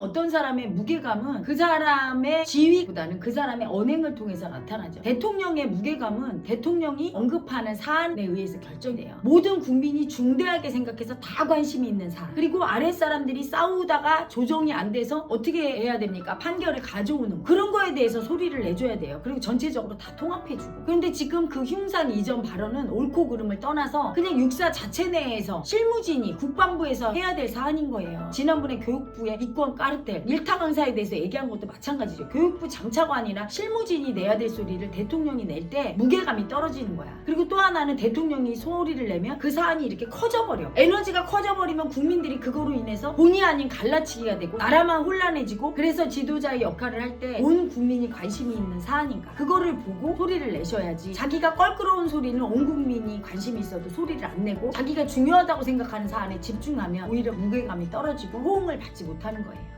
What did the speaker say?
어떤 사람의 무게감은 그 사람의 지위보다는 그 사람의 언행을 통해서 나타나죠. 대통령의 무게감은 대통령이 언급하는 사안에 의해서 결정돼요. 모든 국민이 중대하게 생각해서 다 관심이 있는 사안. 그리고 아랫사람들이 싸우다가 조정이 안 돼서 어떻게 해야 됩니까? 판결을 가져오는 거. 그런 거에 대해서 소리를 내줘야 돼요. 그리고 전체적으로 다 통합해주고. 그런데 지금 그 흉상 이전 발언은 옳고 그름을 떠나서 그냥 육사 자체 내에서 실무진이 국방부에서 해야 될 사안인 거예요. 지난번에 교육부의 이권 까 르텔 일타 강사에 대해서 얘기한 것도 마찬가지죠. 교육부 장차관이나 실무진이 내야 될 소리를 대통령이 낼 때 무게감이 떨어지는 거야. 그리고 또 하나는 대통령이 소리를 내면 그 사안이 이렇게 커져버려. 에너지가 커져버리면 국민들이 그거로 인해서 본의 아닌 갈라치기가 되고 나라만 혼란해지고 그래서 지도자의 역할을 할 때 온 국민이 관심이 있는 사안인가. 그거를 보고 소리를 내셔야지. 자기가 껄끄러운 소리는 온 국민이 관심이 있어도 소리를 안 내고 자기가 중요하다고 생각하는 사안에 집중하면 오히려 무게감이 떨어지고 호응을 받지 못하는 거예요.